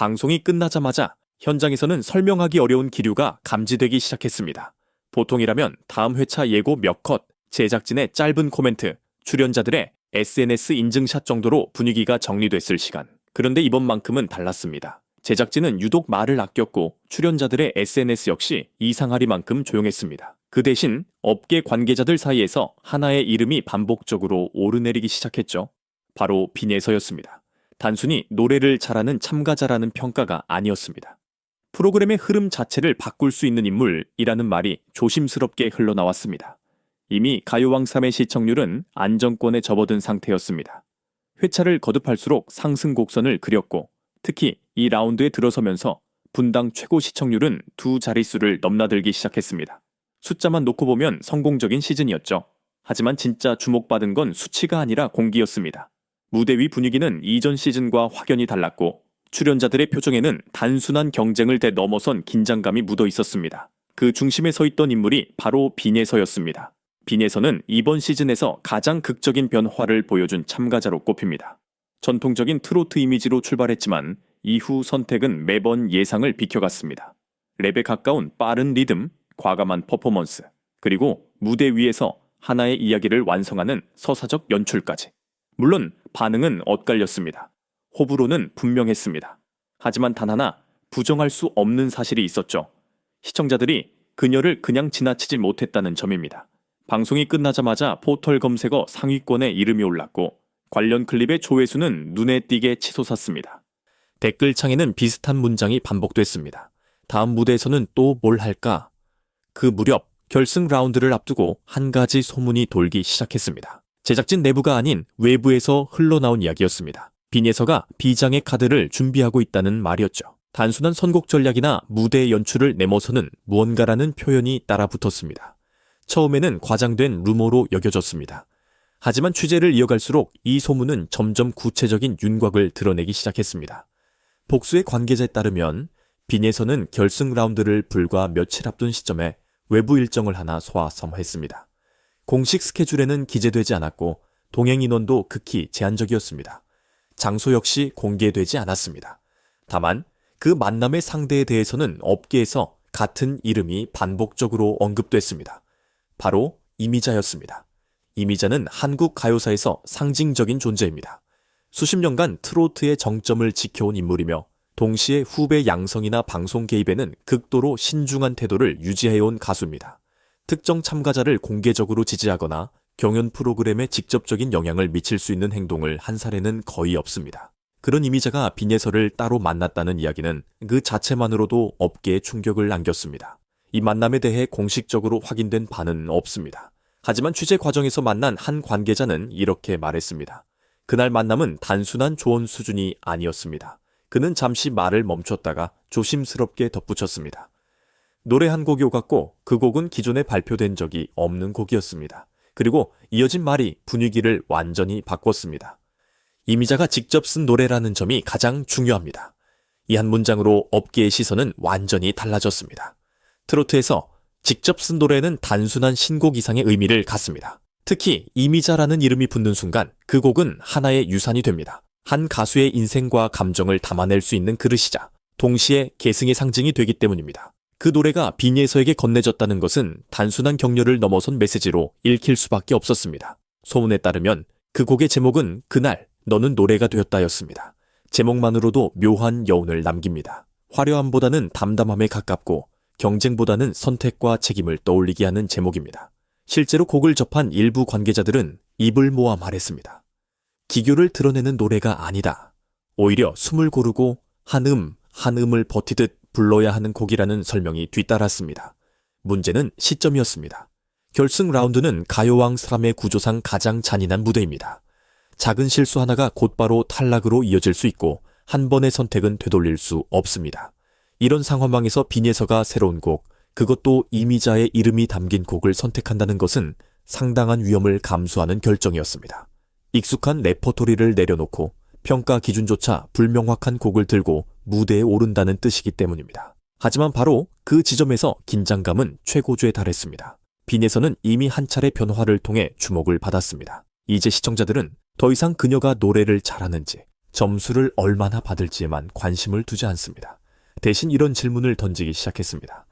방송이 끝나자마자 현장에서는 설명하기 어려운 기류가 감지되기 시작했습니다. 보통이라면 다음 회차 예고 몇 컷, 제작진의 짧은 코멘트, 출연자들의 SNS 인증샷 정도로 분위기가 정리됐을 시간. 그런데 이번만큼은 달랐습니다. 제작진은 유독 말을 아꼈고 출연자들의 SNS 역시 이상하리만큼 조용했습니다. 그 대신 업계 관계자들 사이에서 하나의 이름이 반복적으로 오르내리기 시작했죠. 바로 빈예서였습니다. 단순히 노래를 잘하는 참가자라는 평가가 아니었습니다. 프로그램의 흐름 자체를 바꿀 수 있는 인물이라는 말이 조심스럽게 흘러나왔습니다. 이미 가요왕 3의 시청률은 안정권에 접어든 상태였습니다. 회차를 거듭할수록 상승 곡선을 그렸고 특히 이 라운드에 들어서면서 분당 최고 시청률은 두 자릿수를 넘나들기 시작했습니다. 숫자만 놓고 보면 성공적인 시즌이었죠. 하지만 진짜 주목받은 건 수치가 아니라 공기였습니다. 무대 위 분위기는 이전 시즌과 확연히 달랐고 출연자들의 표정에는 단순한 경쟁을 대넘어선 긴장감이 묻어 있었습니다. 그 중심에 서 있던 인물이 바로 빈예서였습니다. 빈예서는 이번 시즌에서 가장 극적인 변화를 보여준 참가자로 꼽힙니다. 전통적인 트로트 이미지로 출발했지만 이후 선택은 매번 예상을 비켜갔습니다. 랩에 가까운 빠른 리듬, 과감한 퍼포먼스, 그리고 무대 위에서 하나의 이야기를 완성하는 서사적 연출까지. 물론 반응은 엇갈렸습니다. 호불호는 분명했습니다. 하지만 단 하나 부정할 수 없는 사실이 있었죠. 시청자들이 그녀를 그냥 지나치지 못했다는 점입니다. 방송이 끝나자마자 포털 검색어 상위권에 이름이 올랐고 관련 클립의 조회수는 눈에 띄게 치솟았습니다. 댓글창에는 비슷한 문장이 반복됐습니다. 다음 무대에서는 또 뭘 할까? 그 무렵 결승 라운드를 앞두고 한 가지 소문이 돌기 시작했습니다. 제작진 내부가 아닌 외부에서 흘러나온 이야기였습니다. 빈예서가 비장의 카드를 준비하고 있다는 말이었죠. 단순한 선곡 전략이나 무대 연출을 내모서는 무언가라는 표현이 따라 붙었습니다. 처음에는 과장된 루머로 여겨졌습니다. 하지만 취재를 이어갈수록 이 소문은 점점 구체적인 윤곽을 드러내기 시작했습니다. 복수의 관계자에 따르면 빈에서는 결승 라운드를 불과 며칠 앞둔 시점에 외부 일정을 하나 소화섬했습니다. 공식 스케줄에는 기재되지 않았고 동행 인원도 극히 제한적이었습니다. 장소 역시 공개되지 않았습니다. 다만 그 만남의 상대에 대해서는 업계에서 같은 이름이 반복적으로 언급됐습니다. 바로 이미자였습니다. 이미자는 한국 가요사에서 상징적인 존재입니다. 수십 년간 트로트의 정점을 지켜온 인물이며 동시에 후배 양성이나 방송 개입에는 극도로 신중한 태도를 유지해온 가수입니다. 특정 참가자를 공개적으로 지지하거나 경연 프로그램에 직접적인 영향을 미칠 수 있는 행동을 한 사례는 거의 없습니다. 그런 이미자가 빈예서를 따로 만났다는 이야기는 그 자체만으로도 업계에 충격을 안겼습니다. 이 만남에 대해 공식적으로 확인된 바는 없습니다. 하지만 취재 과정에서 만난 한 관계자는 이렇게 말했습니다. 그날 만남은 단순한 조언 수준이 아니었습니다. 그는 잠시 말을 멈췄다가 조심스럽게 덧붙였습니다. 노래 한 곡이 오갔고 그 곡은 기존에 발표된 적이 없는 곡이었습니다. 그리고 이어진 말이 분위기를 완전히 바꿨습니다. 이미자가 직접 쓴 노래라는 점이 가장 중요합니다. 이 한 문장으로 업계의 시선은 완전히 달라졌습니다. 트로트에서 직접 쓴 노래는 단순한 신곡 이상의 의미를 갖습니다. 특히 이미자라는 이름이 붙는 순간 그 곡은 하나의 유산이 됩니다. 한 가수의 인생과 감정을 담아낼 수 있는 그릇이자 동시에 계승의 상징이 되기 때문입니다. 그 노래가 빈예서에게 건네졌다는 것은 단순한 격려를 넘어선 메시지로 읽힐 수밖에 없었습니다. 소문에 따르면 그 곡의 제목은 그날 너는 노래가 되었다였습니다. 제목만으로도 묘한 여운을 남깁니다. 화려함보다는 담담함에 가깝고 경쟁보다는 선택과 책임을 떠올리게 하는 제목입니다. 실제로 곡을 접한 일부 관계자들은 입을 모아 말했습니다. 기교를 드러내는 노래가 아니다. 오히려 숨을 고르고 한 음, 한 음을 버티듯 불러야 하는 곡이라는 설명이 뒤따랐습니다. 문제는 시점이었습니다. 결승 라운드는 가요왕 사람의 구조상 가장 잔인한 무대입니다. 작은 실수 하나가 곧바로 탈락으로 이어질 수 있고 한 번의 선택은 되돌릴 수 없습니다. 이런 상황망에서 빈예서가 새로운 곡, 그것도 이미자의 이름이 담긴 곡을 선택한다는 것은 상당한 위험을 감수하는 결정이었습니다. 익숙한 레퍼토리를 내려놓고 평가 기준조차 불명확한 곡을 들고 무대에 오른다는 뜻이기 때문입니다. 하지만 바로 그 지점에서 긴장감은 최고조에 달했습니다. 빈에서는 이미 한 차례 변화를 통해 주목을 받았습니다. 이제 시청자들은 더 이상 그녀가 노래를 잘하는지, 점수를 얼마나 받을지에만 관심을 두지 않습니다. 대신 이런 질문을 던지기 시작했습니다.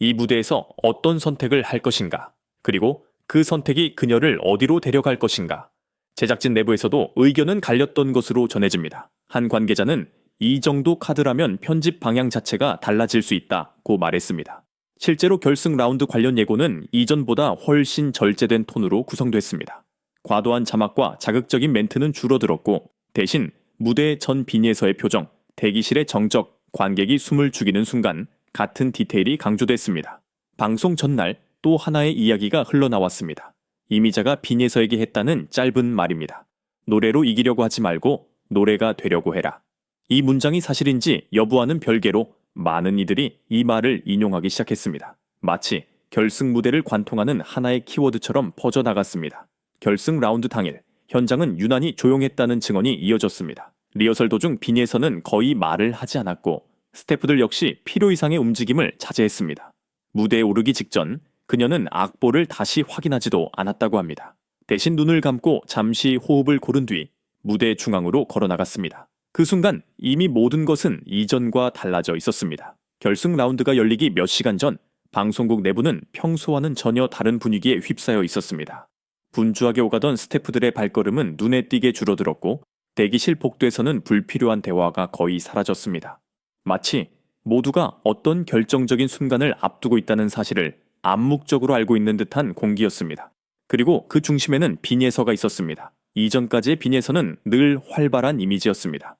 이 무대에서 어떤 선택을 할 것인가? 그리고 그 선택이 그녀를 어디로 데려갈 것인가? 제작진 내부에서도 의견은 갈렸던 것으로 전해집니다. 한 관계자는 이 정도 카드라면 편집 방향 자체가 달라질 수 있다고 말했습니다. 실제로 결승 라운드 관련 예고는 이전보다 훨씬 절제된 톤으로 구성됐습니다. 과도한 자막과 자극적인 멘트는 줄어들었고 대신 무대 전 비니에서의 표정, 대기실의 정적, 관객이 숨을 죽이는 순간 같은 디테일이 강조됐습니다. 방송 전날 또 하나의 이야기가 흘러나왔습니다. 이미자가 비니에서에게 했다는 짧은 말입니다. 노래로 이기려고 하지 말고 노래가 되려고 해라. 이 문장이 사실인지 여부와는 별개로 많은 이들이 이 말을 인용하기 시작했습니다. 마치 결승 무대를 관통하는 하나의 키워드처럼 퍼져나갔습니다. 결승 라운드 당일 현장은 유난히 조용했다는 증언이 이어졌습니다. 리허설 도중 비니에서는 거의 말을 하지 않았고 스태프들 역시 필요 이상의 움직임을 자제했습니다. 무대에 오르기 직전 그녀는 악보를 다시 확인하지도 않았다고 합니다. 대신 눈을 감고 잠시 호흡을 고른 뒤 무대 중앙으로 걸어 나갔습니다. 그 순간 이미 모든 것은 이전과 달라져 있었습니다. 결승 라운드가 열리기 몇 시간 전 방송국 내부는 평소와는 전혀 다른 분위기에 휩싸여 있었습니다. 분주하게 오가던 스태프들의 발걸음은 눈에 띄게 줄어들었고 대기실 복도에서는 불필요한 대화가 거의 사라졌습니다. 마치 모두가 어떤 결정적인 순간을 앞두고 있다는 사실을 암묵적으로 알고 있는 듯한 공기였습니다. 그리고 그 중심에는 비니에서가 있었습니다. 이전까지의 비니에서는 늘 활발한 이미지였습니다.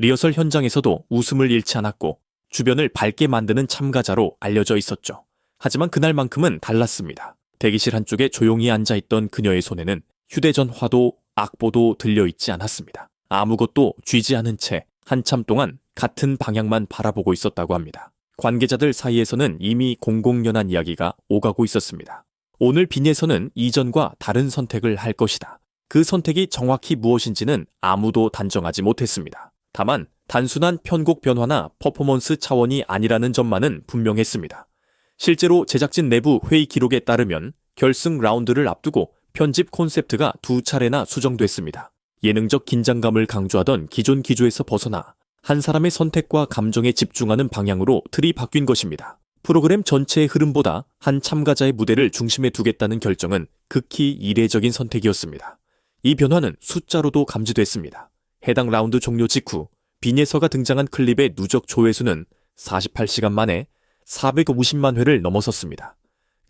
리허설 현장에서도 웃음을 잃지 않았고 주변을 밝게 만드는 참가자로 알려져 있었죠. 하지만 그날만큼은 달랐습니다. 대기실 한쪽에 조용히 앉아 있던 그녀의 손에는 휴대전화도 악보도 들려 있지 않았습니다. 아무것도 쥐지 않은 채 한참 동안 같은 방향만 바라보고 있었다고 합니다. 관계자들 사이에서는 이미 공공연한 이야기가 오가고 있었습니다. 오늘 빈에서는 이전과 다른 선택을 할 것이다. 그 선택이 정확히 무엇인지는 아무도 단정하지 못했습니다. 다만 단순한 편곡 변화나 퍼포먼스 차원이 아니라는 점만은 분명했습니다. 실제로 제작진 내부 회의 기록에 따르면 결승 라운드를 앞두고 편집 콘셉트가 두 차례나 수정됐습니다. 예능적 긴장감을 강조하던 기존 기조에서 벗어나 한 사람의 선택과 감정에 집중하는 방향으로 틀이 바뀐 것입니다. 프로그램 전체의 흐름보다 한 참가자의 무대를 중심에 두겠다는 결정은 극히 이례적인 선택이었습니다. 이 변화는 숫자로도 감지됐습니다. 해당 라운드 종료 직후 비니에서가 등장한 클립의 누적 조회수는 48시간 만에 450만 회를 넘어섰습니다.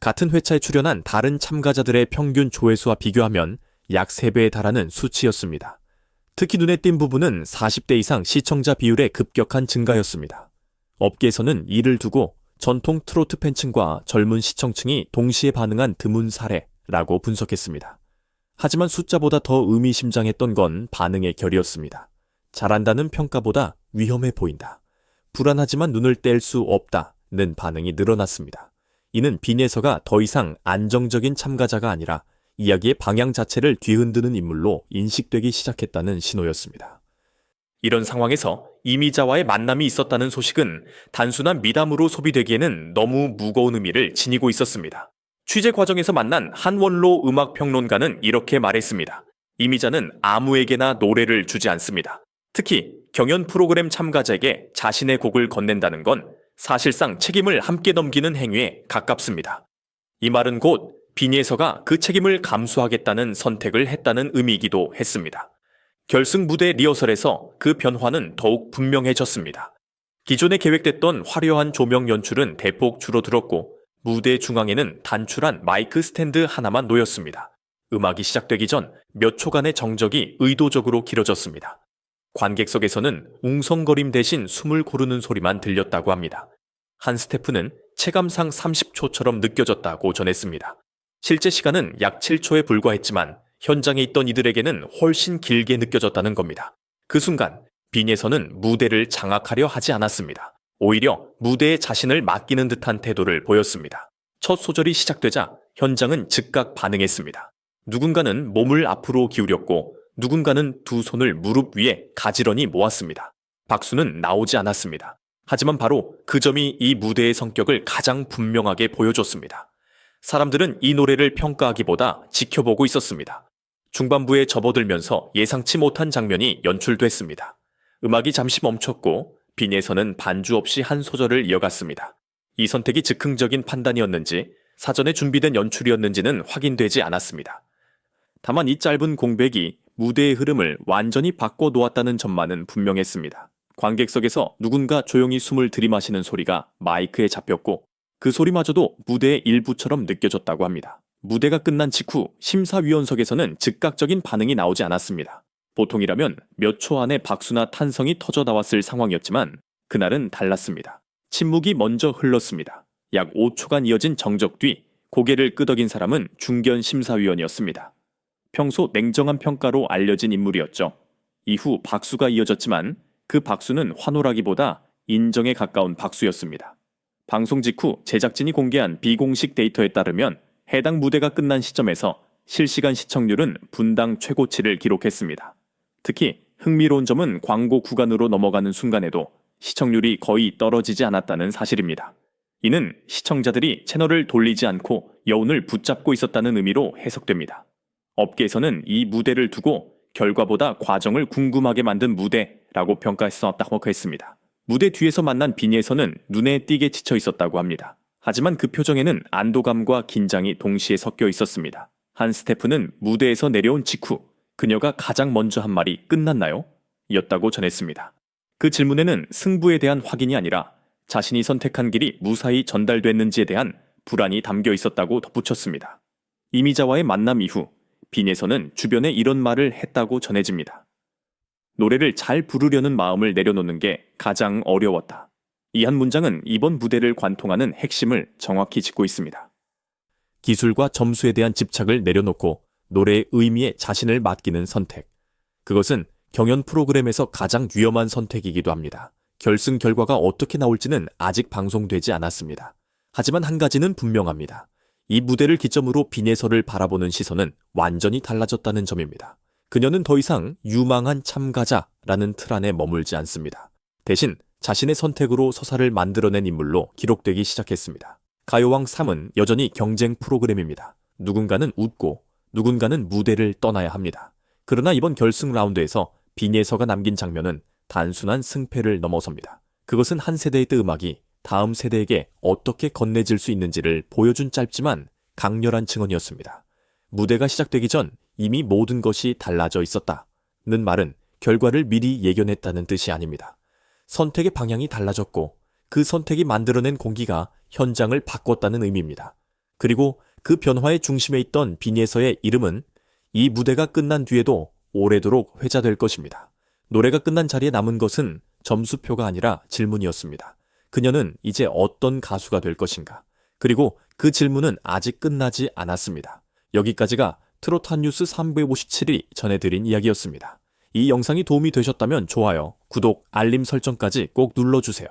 같은 회차에 출연한 다른 참가자들의 평균 조회수와 비교하면 약 3배에 달하는 수치였습니다. 특히 눈에 띈 부분은 40대 이상 시청자 비율의 급격한 증가였습니다. 업계에서는 이를 두고 전통 트로트 팬층과 젊은 시청층이 동시에 반응한 드문 사례라고 분석했습니다. 하지만 숫자보다 더 의미심장했던 건 반응의 결이었습니다. 잘한다는 평가보다 위험해 보인다. 불안하지만 눈을 뗄 수 없다는 반응이 늘어났습니다. 이는 빈에서가 더 이상 안정적인 참가자가 아니라 이야기의 방향 자체를 뒤흔드는 인물로 인식되기 시작했다는 신호였습니다. 이런 상황에서 이미자와의 만남이 있었다는 소식은 단순한 미담으로 소비되기에는 너무 무거운 의미를 지니고 있었습니다. 취재 과정에서 만난 한원로 음악 평론가는 이렇게 말했습니다. 이미자는 아무에게나 노래를 주지 않습니다. 특히 경연 프로그램 참가자에게 자신의 곡을 건넨다는 건 사실상 책임을 함께 넘기는 행위에 가깝습니다. 이 말은 곧 비니에서가 그 책임을 감수하겠다는 선택을 했다는 의미이기도 했습니다. 결승 무대 리허설에서 그 변화는 더욱 분명해졌습니다. 기존에 계획됐던 화려한 조명 연출은 대폭 줄어들었고 무대 중앙에는 단출한 마이크 스탠드 하나만 놓였습니다. 음악이 시작되기 전 몇 초간의 정적이 의도적으로 길어졌습니다. 관객석에서는 웅성거림 대신 숨을 고르는 소리만 들렸다고 합니다. 한 스태프는 체감상 30초처럼 느껴졌다고 전했습니다. 실제 시간은 약 7초에 불과했지만 현장에 있던 이들에게는 훨씬 길게 느껴졌다는 겁니다. 그 순간 빈에서는 무대를 장악하려 하지 않았습니다. 오히려 무대에 자신을 맡기는 듯한 태도를 보였습니다. 첫 소절이 시작되자 현장은 즉각 반응했습니다. 누군가는 몸을 앞으로 기울였고 누군가는 두 손을 무릎 위에 가지런히 모았습니다. 박수는 나오지 않았습니다. 하지만 바로 그 점이 이 무대의 성격을 가장 분명하게 보여줬습니다. 사람들은 이 노래를 평가하기보다 지켜보고 있었습니다. 중반부에 접어들면서 예상치 못한 장면이 연출됐습니다. 음악이 잠시 멈췄고 빈에서는 반주 없이 한 소절을 이어갔습니다. 이 선택이 즉흥적인 판단이었는지 사전에 준비된 연출이었는지는 확인되지 않았습니다. 다만 이 짧은 공백이 무대의 흐름을 완전히 바꿔 놓았다는 점만은 분명했습니다. 관객석에서 누군가 조용히 숨을 들이마시는 소리가 마이크에 잡혔고 그 소리마저도 무대의 일부처럼 느껴졌다고 합니다. 무대가 끝난 직후 심사위원석에서는 즉각적인 반응이 나오지 않았습니다. 보통이라면 몇 초 안에 박수나 탄성이 터져 나왔을 상황이었지만 그날은 달랐습니다. 침묵이 먼저 흘렀습니다. 약 5초간 이어진 정적 뒤 고개를 끄덕인 사람은 중견 심사위원이었습니다. 평소 냉정한 평가로 알려진 인물이었죠. 이후 박수가 이어졌지만 그 박수는 환호라기보다 인정에 가까운 박수였습니다. 방송 직후 제작진이 공개한 비공식 데이터에 따르면 해당 무대가 끝난 시점에서 실시간 시청률은 분당 최고치를 기록했습니다. 특히 흥미로운 점은 광고 구간으로 넘어가는 순간에도 시청률이 거의 떨어지지 않았다는 사실입니다. 이는 시청자들이 채널을 돌리지 않고 여운을 붙잡고 있었다는 의미로 해석됩니다. 업계에서는 이 무대를 두고 결과보다 과정을 궁금하게 만든 무대라고 평가했었다고 했습니다. 무대 뒤에서 만난 비니에서는 눈에 띄게 지쳐 있었다고 합니다. 하지만 그 표정에는 안도감과 긴장이 동시에 섞여 있었습니다. 한 스태프는 무대에서 내려온 직후 그녀가 가장 먼저 한 말이 끝났나요? 였다고 전했습니다. 그 질문에는 승부에 대한 확인이 아니라 자신이 선택한 길이 무사히 전달됐는지에 대한 불안이 담겨 있었다고 덧붙였습니다. 이미자와의 만남 이후 빈에서는 주변에 이런 말을 했다고 전해집니다. 노래를 잘 부르려는 마음을 내려놓는 게 가장 어려웠다. 이 한 문장은 이번 무대를 관통하는 핵심을 정확히 짚고 있습니다. 기술과 점수에 대한 집착을 내려놓고 노래의 의미에 자신을 맡기는 선택. 그것은 경연 프로그램에서 가장 위험한 선택이기도 합니다. 결승 결과가 어떻게 나올지는 아직 방송되지 않았습니다. 하지만 한 가지는 분명합니다. 이 무대를 기점으로 비네서를 바라보는 시선은 완전히 달라졌다는 점입니다. 그녀는 더 이상 유망한 참가자라는 틀 안에 머물지 않습니다. 대신 자신의 선택으로 서사를 만들어낸 인물로 기록되기 시작했습니다. 가요왕 3은 여전히 경쟁 프로그램입니다. 누군가는 웃고 누군가는 무대를 떠나야 합니다. 그러나 이번 결승 라운드에서 비니에서가 남긴 장면은 단순한 승패를 넘어섭니다. 그것은 한 세대의 음악이 다음 세대에게 어떻게 건네질 수 있는지를 보여준 짧지만 강렬한 증언이었습니다. 무대가 시작되기 전 이미 모든 것이 달라져 있었다 는 말은 결과를 미리 예견했다는 뜻이 아닙니다. 선택의 방향이 달라졌고 그 선택이 만들어낸 공기가 현장을 바꿨다는 의미입니다. 그리고 그 변화의 중심에 있던 비니에서의 이름은 이 무대가 끝난 뒤에도 오래도록 회자될 것입니다. 노래가 끝난 자리에 남은 것은 점수표가 아니라 질문이었습니다. 그녀는 이제 어떤 가수가 될 것인가? 그리고 그 질문은 아직 끝나지 않았습니다. 여기까지가 트로탄 뉴스 357이 전해드린 이야기였습니다. 이 영상이 도움이 되셨다면 좋아요, 구독, 알림 설정까지 꼭 눌러주세요.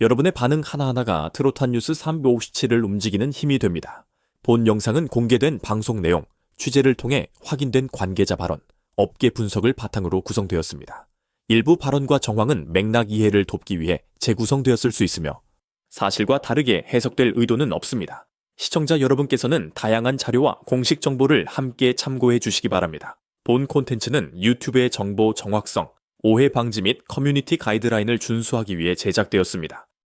여러분의 반응 하나하나가 트로탄 뉴스 357을 움직이는 힘이 됩니다. 본 영상은 공개된 방송 내용, 취재를 통해 확인된 관계자 발언, 업계 분석을 바탕으로 구성되었습니다. 일부 발언과 정황은 맥락 이해를 돕기 위해 재구성되었을 수 있으며 사실과 다르게 해석될 의도는 없습니다. 시청자 여러분께서는 다양한 자료와 공식 정보를 함께 참고해 주시기 바랍니다. 본 콘텐츠는 유튜브의 정보 정확성, 오해 방지 및 커뮤니티 가이드라인을 준수하기 위해 제작되었습니다.